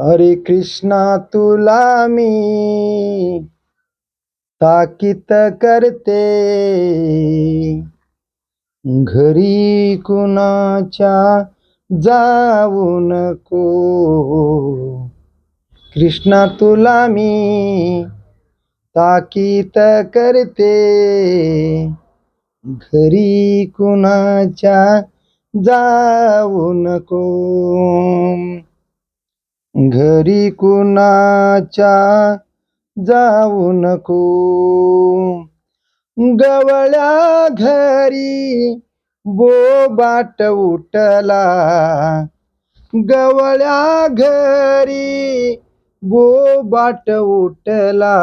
हरे कृष्णा तुला मी ताकीत करते. घरी कुणाच्या जाऊ नको. कृष्णा तुला मी ताकीत करते. घरी कुणाच्या जाऊ नको. घरी कुणाच्या जाऊ नको. गवळ्या घरी बोबाट उठला. गवळ्या घरी बोबाट उठला.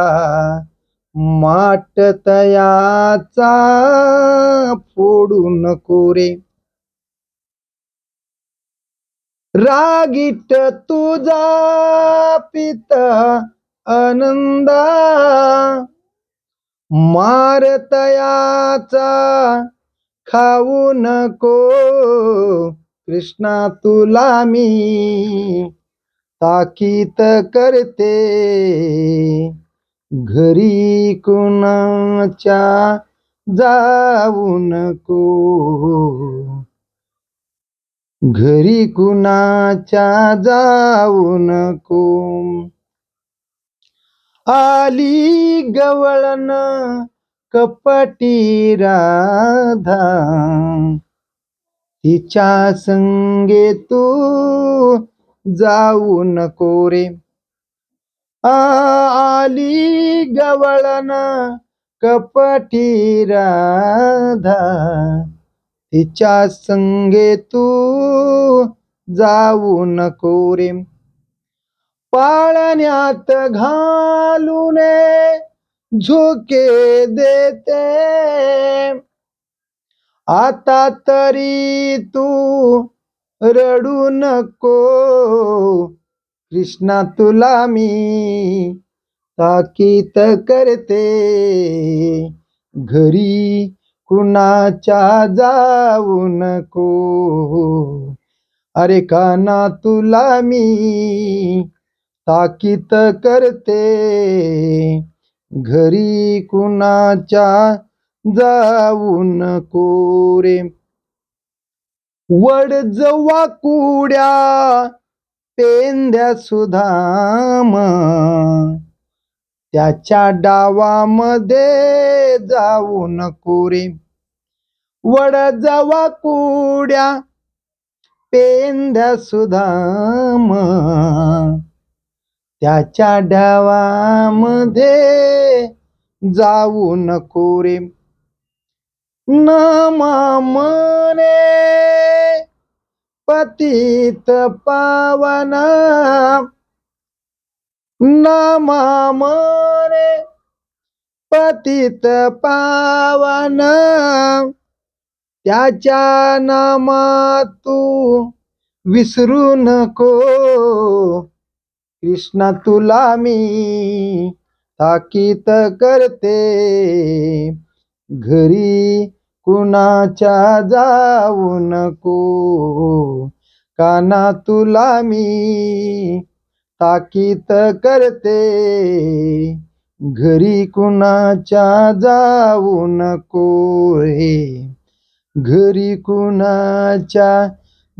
माट तयाचा फोडू नको रे. रागीट तुझा पिता आनंदा. मारतयाचा खाऊ नको कृष्णा तुला मी. ताकीत करते घरी कुणाच्या जाऊ नको. घरी कुणाच्या जाऊ नको. आली गवळन कपटी राधा. तिच्या संगे तू जाऊ नको रे. आली गवळन कपटी राधा. तिच्या संगे तू जाऊ नको रे. पाळण्यात घालून झोके देते. आता तरी तू रडू नको. कृष्णा तुला मी ताकीत करते. घरी कुणाच्या जाऊ नको. अरे काना तुला मी ताकीत करते. घरी कुणाच्या जाऊ नको रे. वड जवा कुड्या पेंद्या सुधाम. त्याच्या डावामध्ये जाऊ नको रे वड जवा कुड्या पेंद्या सुधाम त्याच्या डावामध्ये जाऊ नको रे नमामने पतित पावना नमामरे पतित पावन त्याच्या नामात तू विसरू नको. कृष्णा तुला मी ताकीत करते. घरी कुणाच्या जाऊ नको. काना तुला मी ताकीत करते. घरी कुणाच्या जाऊ नको रे घरी कुणाच्या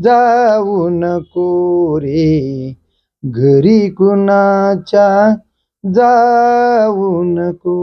जाऊ नको रे. घरी कुणाच्या जाऊ नको.